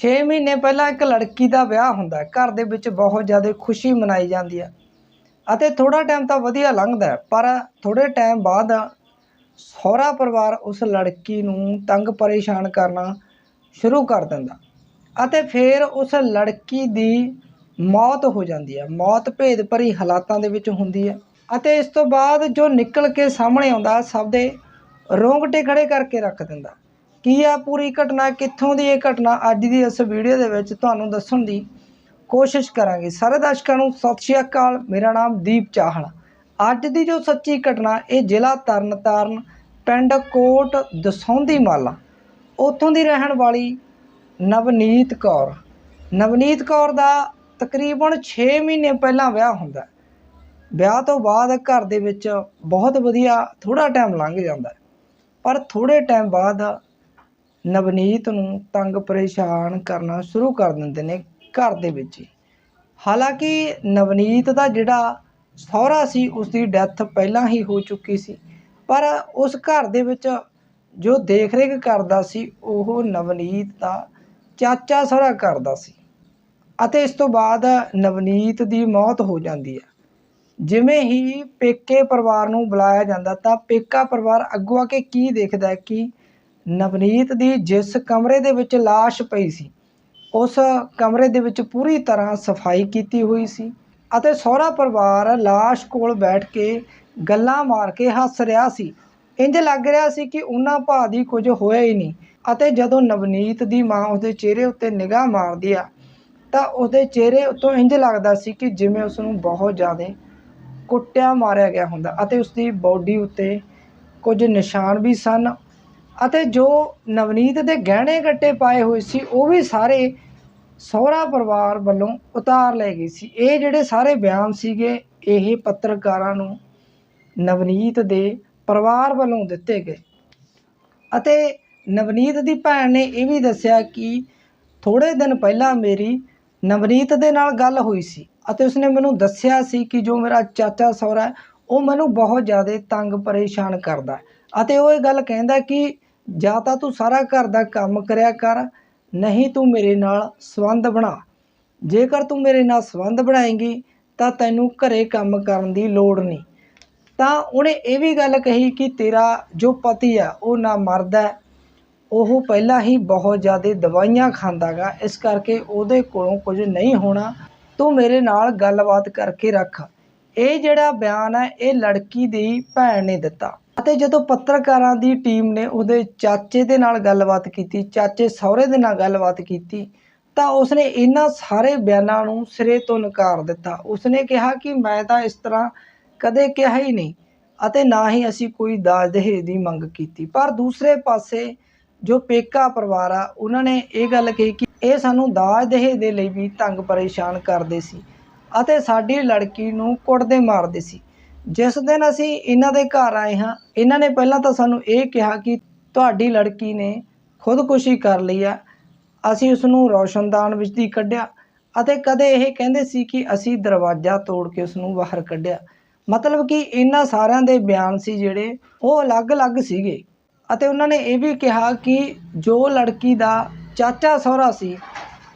6 ਮਹੀਨੇ ਪਹਿਲਾਂ ਇੱਕ ਲੜਕੀ ਦਾ ਵਿਆਹ ਹੁੰਦਾ ਘਰ ਦੇ ਵਿੱਚ ਬਹੁਤ ਜ਼ਿਆਦਾ ਖੁਸ਼ੀ ਮਨਾਈ ਜਾਂਦੀ ਹੈ। ਅਤੇ ਥੋੜਾ ਟਾਈਮ ਤਾਂ ਵਧੀਆ ਲੰਘਦਾ ਪਰ ਥੋੜੇ ਟਾਈਮ ਬਾਅਦ ਸਹੁਰਾ ਪਰਿਵਾਰ ਉਸ ਲੜਕੀ ਨੂੰ ਤੰਗ ਪਰੇਸ਼ਾਨ ਕਰਨਾ ਸ਼ੁਰੂ ਕਰ ਦਿੰਦਾ ਅਤੇ ਫਿਰ ਉਸ ਲੜਕੀ ਦੀ ਮੌਤ ਹੋ ਜਾਂਦੀ ਹੈ। ਮੌਤ ਭੇਦ ਭਰੀ ਹਾਲਾਤਾਂ ਦੇ ਵਿੱਚ ਹੁੰਦੀ ਹੈ ਅਤੇ ਇਸ ਤੋਂ ਬਾਅਦ ਜੋ ਨਿਕਲ ਕੇ ਸਾਹਮਣੇ ਆਉਂਦਾ ਸਭ ਦੇ ਰੋਂਗਟੇ ਖੜੇ ਕਰਕੇ ਰੱਖ ਦਿੰਦਾ ਕੀ ਆ ਪੂਰੀ ਘਟਨਾ? ਕਿੱਥੋਂ ਦੀ ਇਹ ਘਟਨਾ? ਅੱਜ ਦੀ ਇਸ ਵੀਡੀਓ ਦੇ ਵਿੱਚ ਤੁਹਾਨੂੰ ਦੱਸਣ ਦੀ ਕੋਸ਼ਿਸ਼ ਕਰਾਂਗੇ। ਸਾਰੇ ਦਰਸ਼ਕਾਂ ਨੂੰ ਸਤਿ ਸ਼੍ਰੀ ਅਕਾਲ। ਮੇਰਾ ਨਾਮ ਦੀਪ ਚਾਹਲ। ਅੱਜ ਦੀ ਜੋ ਸੱਚੀ ਘਟਨਾ, ਇਹ ਜ਼ਿਲ੍ਹਾ ਤਰਨਤਾਰਨ, ਪਿੰਡ ਕੋਟ ਦਸੌਂਦੀ ਮਾਲਾ। ਉੱਥੋਂ ਦੀ ਰਹਿਣ ਵਾਲੀ ਨਵਨੀਤ ਕੌਰ। ਨਵਨੀਤ ਕੌਰ ਦਾ ਤਕਰੀਬਨ 6 ਮਹੀਨੇ ਪਹਿਲਾਂ ਵਿਆਹ ਹੁੰਦਾ। ਵਿਆਹ ਤੋਂ ਬਾਅਦ ਘਰ ਦੇ ਵਿੱਚ ਬਹੁਤ ਵਧੀਆ ਥੋੜਾ ਟਾਈਮ ਲੰਘ ਜਾਂਦਾ। ਪਰ ਥੋੜੇ ਟਾਈਮ ਬਾਅਦ ਨਵਨੀਤ ਨੂੰ ਤੰਗ ਪਰੇਸ਼ਾਨ ਕਰਨਾ ਸ਼ੁਰੂ ਕਰ ਦਿੰਦੇ ਨੇ ਘਰ ਦੇ ਵਿੱਚ ਹੀ। ਹਾਲਾਂਕਿ ਨਵਨੀਤ ਦਾ ਜਿਹੜਾ ਸਹੁਰਾ ਸੀ ਉਸ ਦੀ ਡੈਥ ਪਹਿਲਾਂ ਹੀ ਹੋ ਚੁੱਕੀ ਸੀ। ਪਰ ਉਸ ਘਰ ਦੇ ਵਿੱਚ ਜੋ ਦੇਖ ਰੇਖ ਕਰਦਾ ਸੀ, ਉਹ ਨਵਨੀਤ ਦਾ ਚਾਚਾ ਸਹੁਰਾ ਕਰਦਾ ਸੀ ਅਤੇ ਇਸ ਤੋਂ ਬਾਅਦ ਨਵਨੀਤ ਦੀ ਮੌਤ ਹੋ ਜਾਂਦੀ ਹੈ। ਜਿਵੇਂ ਹੀ ਪੇਕੇ ਪਰਿਵਾਰ ਨੂੰ ਬੁਲਾਇਆ ਜਾਂਦਾ, ਤਾਂ ਪੇਕਾ ਪਰਿਵਾਰ ਅੱਗੋਂ ਆ ਕੇ ਕੀ ਦੇਖਦਾ ਹੈ ਕਿ ਨਵਨੀਤ ਦੀ ਜਿਸ ਕਮਰੇ ਦੇ ਵਿੱਚ ਲਾਸ਼ ਪਈ ਸੀ, ਉਸ ਕਮਰੇ ਦੇ ਵਿੱਚ ਪੂਰੀ ਤਰ੍ਹਾਂ ਸਫ਼ਾਈ ਕੀਤੀ ਹੋਈ ਸੀ ਅਤੇ ਸਹੁਰਾ ਪਰਿਵਾਰ ਲਾਸ਼ ਕੋਲ ਬੈਠ ਕੇ ਗੱਲਾਂ ਮਾਰ ਕੇ ਹੱਸ ਰਿਹਾ ਸੀ। ਇੰਜ ਲੱਗ ਰਿਹਾ ਸੀ ਕਿ ਉਹਨਾਂ ਭਾ ਦੀ ਕੁਝ ਹੋਇਆ ਹੀ ਨਹੀਂ ਅਤੇ ਜਦੋਂ ਨਵਨੀਤ ਦੀ ਮਾਂ ਉਸਦੇ ਚਿਹਰੇ ਉੱਤੇ ਨਿਗਾਹ ਮਾਰਦੀ ਆ, ਤਾਂ ਉਹਦੇ ਚਿਹਰੇ ਉੱਤੋਂ ਇੰਜ ਲੱਗਦਾ ਸੀ ਕਿ ਜਿਵੇਂ ਉਸ ਨੂੰ ਬਹੁਤ ਜ਼ਿਆਦਾ ਕੁੱਟਿਆ ਮਾਰਿਆ ਗਿਆ ਹੁੰਦਾ ਅਤੇ ਉਸ ਦੀ ਬਾਡੀ ਉੱਤੇ ਕੁਝ ਨਿਸ਼ਾਨ ਵੀ ਸਨ ਅਤੇ ਜੋ ਨਵਨੀਤ ਦੇ ਗਹਿਣੇ ਗੱਟੇ ਪਾਏ ਹੋਏ ਸੀ, ਉਹ ਵੀ ਸਾਰੇ ਸਹੁਰਾ ਪਰਿਵਾਰ ਵੱਲੋਂ ਉਤਾਰ ਲਏ ਗਏ ਸੀ। ਇਹ ਜਿਹੜੇ ਸਾਰੇ ਬਿਆਨ ਸੀਗੇ, ਇਹ ਪੱਤਰਕਾਰਾਂ ਨੂੰ ਨਵਨੀਤ ਦੇ ਪਰਿਵਾਰ ਵੱਲੋਂ ਦਿੱਤੇ ਗਏ। ਅਤੇ ਨਵਨੀਤ ਦੀ ਭੈਣ ਨੇ ਇਹ ਵੀ ਦੱਸਿਆ ਕਿ ਥੋੜੇ ਦਿਨ ਪਹਿਲਾਂ ਮੇਰੀ ਨਵਨੀਤ ਦੇ ਨਾਲ ਗੱਲ ਹੋਈ ਸੀ ਅਤੇ ਉਸਨੇ ਮੈਨੂੰ ਦੱਸਿਆ ਸੀ ਕਿ ਜੋ ਮੇਰਾ ਚਾਚਾ ਸਹੁਰਾ ਉਹ ਮੈਨੂੰ ਬਹੁਤ ਜ਼ਿਆਦਾ ਤੰਗ ਪਰੇਸ਼ਾਨ ਕਰਦਾ ਅਤੇ ਉਹ ਇਹ ਗੱਲ ਕਹਿੰਦਾ ਕਿ ਜਾਂ ਤਾਂ ਤੂੰ ਸਾਰਾ ਘਰ ਦਾ ਕੰਮ ਕਰਿਆ ਕਰ, ਨਹੀਂ ਤੂੰ ਮੇਰੇ ਨਾਲ ਸੰਬੰਧ ਬਣਾ। ਜੇਕਰ ਤੂੰ ਮੇਰੇ ਨਾਲ ਸੰਬੰਧ ਬਣਾਏਂਗੀ, ਤਾਂ ਤੈਨੂੰ ਘਰੇ ਕੰਮ ਕਰਨ ਦੀ ਲੋੜ ਨਹੀਂ। ਤਾਂ ਉਹਨੇ ਇਹ ਵੀ ਗੱਲ ਕਹੀ ਕਿ ਤੇਰਾ ਜੋ ਪਤੀ ਆ, ਉਹ ਨਾ ਮਰਦਾ ਹੈ। ਉਹ ਪਹਿਲਾਂ ਹੀ ਬਹੁਤ ਜ਼ਿਆਦਾ ਦਵਾਈਆਂ ਖਾਂਦਾਗਾ ਇਸ ਕਰਕੇ ਉਹਦੇ ਕੋਲੋਂ ਕੁਝ ਨਹੀਂ ਹੋਣਾ। ਤੂੰ ਮੇਰੇ ਨਾਲ ਗੱਲਬਾਤ ਕਰਕੇ ਰੱਖ। ਇਹ ਜਿਹੜਾ ਬਿਆਨ ਹੈ, ਇਹ ਲੜਕੀ ਦੀ ਭੈਣ ਨੇ ਦਿੱਤਾ। ਅਤੇ ਜਦੋਂ ਪੱਤਰਕਾਰਾਂ ਦੀ ਟੀਮ ਨੇ ਉਹਦੇ ਚਾਚੇ ਦੇ ਨਾਲ ਗੱਲਬਾਤ ਕੀਤੀ, ਚਾਚੇ ਸਹੁਰੇ ਦੇ ਨਾਲ ਗੱਲਬਾਤ ਕੀਤੀ, ਤਾਂ ਉਸਨੇ ਇਹਨਾਂ ਸਾਰੇ ਬਿਆਨਾਂ ਨੂੰ ਸਿਰੇ ਤੋਂ ਨਕਾਰ ਦਿੱਤਾ। ਉਸਨੇ ਕਿਹਾ ਕਿ ਮੈਂ ਤਾਂ ਇਸ ਤਰ੍ਹਾਂ ਕਦੇ ਕਿਹਾ ਹੀ ਨਹੀਂ ਅਤੇ ਨਾ ਹੀ ਅਸੀਂ ਕੋਈ ਦਾਜ ਦਹੇਜ ਦੀ ਮੰਗ ਕੀਤੀ। ਪਰ ਦੂਸਰੇ ਪਾਸੇ ਜੋ ਪੇਕਾ ਪਰਿਵਾਰ ਆ, ਉਹਨਾਂ ਨੇ ਇਹ ਗੱਲ ਕਹੀ ਕਿ ਇਹ ਸਾਨੂੰ ਦਾਜ ਦਹੇਜ ਦੇ ਲਈ ਵੀ ਤੰਗ ਪਰੇਸ਼ਾਨ ਕਰਦੇ ਸੀ ਅਤੇ ਸਾਡੀ ਲੜਕੀ ਨੂੰ ਕੁੱਟਦੇ ਮਾਰਦੇ ਸੀ। ਜਿਸ ਦਿਨ ਅਸੀਂ ਇਹਨਾਂ ਦੇ ਘਰ ਆਏ ਹਾਂ, ਇਹਨਾਂ ਨੇ ਪਹਿਲਾਂ ਤਾਂ ਸਾਨੂੰ ਇਹ ਕਿਹਾ ਕਿ ਤੁਹਾਡੀ ਲੜਕੀ ਨੇ ਖੁਦਕੁਸ਼ੀ ਕਰ ਲਈ ਆ। ਅਸੀਂ ਉਸ ਨੂੰ ਰੌਸ਼ਨਦਾਨ ਵਿੱਚ ਦੀ ਕੱਢਿਆ ਅਤੇ ਕਦੇ ਇਹ ਕਹਿੰਦੇ ਸੀ ਕਿ ਅਸੀਂ ਦਰਵਾਜ਼ਾ ਤੋੜ ਕੇ ਉਸ ਨੂੰ ਬਾਹਰ ਕੱਢਿਆ। ਮਤਲਬ ਕਿ ਇਹਨਾਂ ਸਾਰਿਆਂ ਦੇ ਬਿਆਨ ਸੀ ਜਿਹੜੇ ਉਹ ਅਲੱਗ-ਅਲੱਗ ਸੀਗੇ। ਅਤੇ ਉਹਨਾਂ ਨੇ ਇਹ ਵੀ ਕਿਹਾ ਕਿ ਜੋ ਲੜਕੀ ਦਾ ਚਾਚਾ ਸਹੁਰਾ ਸੀ,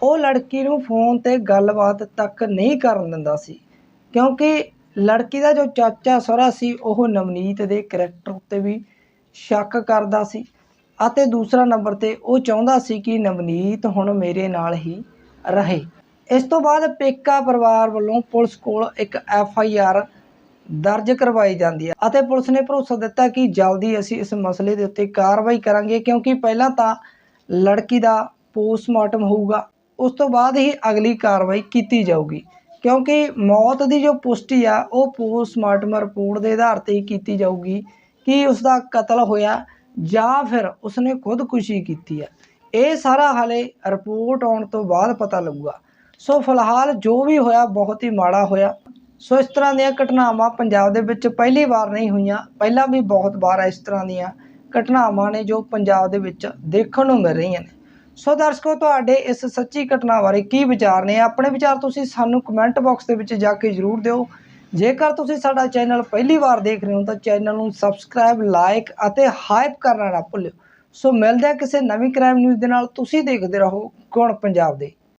ਉਹ ਲੜਕੀ ਨੂੰ ਫੋਨ ਤੇ ਗੱਲਬਾਤ ਤੱਕ ਨਹੀਂ ਕਰਨ ਦਿੰਦਾ ਸੀ। ਕਿਉਂਕਿ ਲੜਕੀ ਦਾ ਜੋ ਚਾਚਾ ਸਹੁਰਾ ਸੀ, ਉਹ ਨਵਨੀਤ ਦੇ ਕਰੈਕਟਰ ਉੱਤੇ ਵੀ ਸ਼ੱਕ ਕਰਦਾ ਸੀ ਅਤੇ ਦੂਸਰਾ ਨੰਬਰ ਤੇ ਉਹ ਚਾਹੁੰਦਾ ਸੀ ਕਿ ਨਵਨੀਤ ਹੁਣ ਮੇਰੇ ਨਾਲ ਹੀ ਰਹੇ। ਇਸ ਤੋਂ ਬਾਅਦ ਪੇਕਾ ਪਰਿਵਾਰ ਵੱਲੋਂ ਪੁਲਿਸ ਕੋਲ ਇੱਕ ਐਫ ਆਈ ਆਰ ਦਰਜ ਕਰਵਾਈ ਜਾਂਦੀ ਹੈ ਅਤੇ ਪੁਲਿਸ ਨੇ ਭਰੋਸਾ ਦਿੱਤਾ ਕਿ ਜਲਦੀ ਅਸੀਂ ਇਸ ਮਸਲੇ ਦੇ ਉੱਤੇ ਕਾਰਵਾਈ ਕਰਾਂਗੇ, ਕਿਉਂਕਿ ਪਹਿਲਾਂ ਤਾਂ ਲੜਕੀ ਦਾ ਪੋਸਟਮਾਰਟਮ ਹੋਊਗਾ। ਉਸ ਤੋਂ ਬਾਅਦ ਹੀ ਅਗਲੀ ਕਾਰਵਾਈ ਕੀਤੀ ਜਾਊਗੀ। ਕਿਉਂਕਿ ਮੌਤ ਦੀ ਜੋ ਪੁਸ਼ਟੀ ਆ, ਉਹ ਪੋਸਟਮਾਰਟਮ ਰਿਪੋਰਟ ਦੇ ਆਧਾਰ ਤੇ ਹੀ ਕੀਤੀ ਜਾਊਗੀ ਕਿ ਉਸ ਦਾ ਕਤਲ ਹੋਇਆ ਜਾਂ ਫਿਰ ਉਸਨੇ ਖੁਦਕੁਸ਼ੀ ਕੀਤੀ ਆ। ਇਹ ਸਾਰਾ ਹਾਲੇ ਰਿਪੋਰਟ ਆਉਣ ਤੋਂ ਬਾਅਦ ਪਤਾ ਲੱਗੂਗਾ। ਸੋ ਫਿਲਹਾਲ ਜੋ ਵੀ ਹੋਇਆ, ਬਹੁਤ ਹੀ ਮਾੜਾ ਹੋਇਆ। ਸੋ ਇਸ ਤਰ੍ਹਾਂ ਦੀਆਂ ਘਟਨਾਵਾਂ ਪੰਜਾਬ ਦੇ ਵਿੱਚ ਪਹਿਲੀ ਵਾਰ ਨਹੀਂ ਹੋਈਆਂ, ਪਹਿਲਾਂ ਵੀ ਬਹੁਤ ਵਾਰ ਇਸ ਤਰ੍ਹਾਂ ਦੀਆਂ ਘਟਨਾਵਾਂ ਨੇ ਜੋ ਪੰਜਾਬ ਦੇ ਵਿੱਚ ਦੇਖਣ ਨੂੰ ਮਿਲ ਰਹੀਆਂ ਨੇ। ਸੋ ਦਰਸ਼ਕੋ, ਤੁਹਾਡੇ ਇਸ ਸੱਚੀ ਘਟਨਾ ਬਾਰੇ ਕੀ ਵਿਚਾਰ ਨੇ? ਆਪਣੇ ਵਿਚਾਰ ਤੁਸੀਂ ਸਾਨੂੰ ਕਮੈਂਟ ਬਾਕਸ ਦੇ ਵਿੱਚ ਜਾ ਕੇ ਜ਼ਰੂਰ ਦਿਓ। ਜੇਕਰ ਤੁਸੀਂ ਸਾਡਾ ਚੈਨਲ ਪਹਿਲੀ ਵਾਰ ਦੇਖ ਰਹੇ ਹੋ, ਤਾਂ ਚੈਨਲ ਨੂੰ ਸਬਸਕ੍ਰਾਈਬ ਲਾਈਕ ਅਤੇ ਹਾਈਪ ਕਰਨਾ ਨਾ ਭੁੱਲਿਓ। ਸੋ ਮਿਲਦੇ ਆ ਕਿਸੇ ਨਵੀਂ ਕ੍ਰਾਈਮ ਨਿਊਜ਼ ਦੇ ਨਾਲ। ਤੁਸੀਂ ਦੇਖਦੇ ਰਹੋ ਗੁਣ ਪੰਜਾਬ ਦੇ।